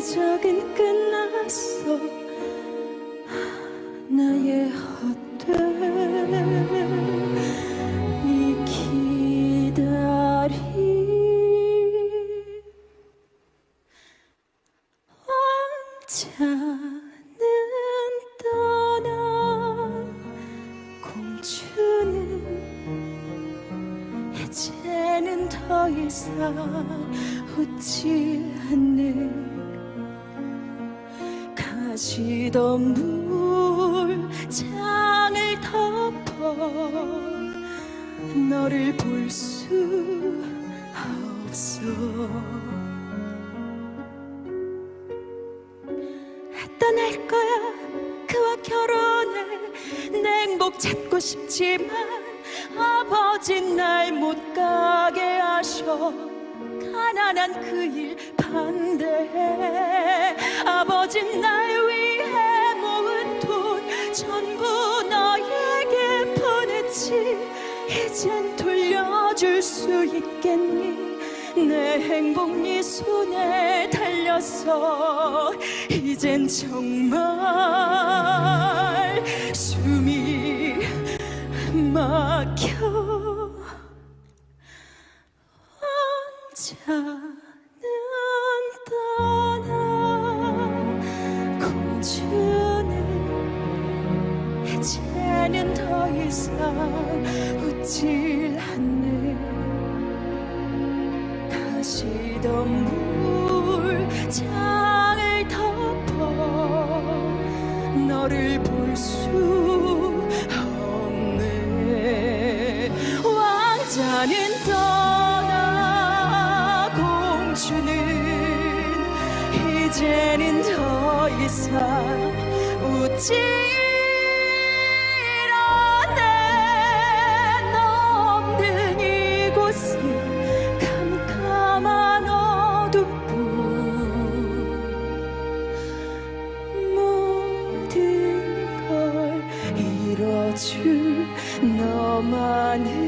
기적은 끝났어. 나의 헛 이제는 더 이상 웃지 않네 가시던 물장을 덮어 너를 볼 수 없어. 떠날 거야. 그와 결혼해. 내 행복 찾고 싶지만 아버지 날못 가게 하셔. 가난한 그 일 반대해 아버지 날 위해 모은 돈 전부 너에게 보냈지. 이젠 돌려줄 수 있겠니? 내 행복 네 손에 달렸어 이젠 정말 숨이 막혀 이제는 더 이상 웃질 않네 가시던 물장을 덮어 너를 볼 수 없네 왕자는 떠 이제는 더 이상 웃지 않네 넘는 이곳은 캄캄한 어둠뿐 모든 걸 이뤄줄 너만을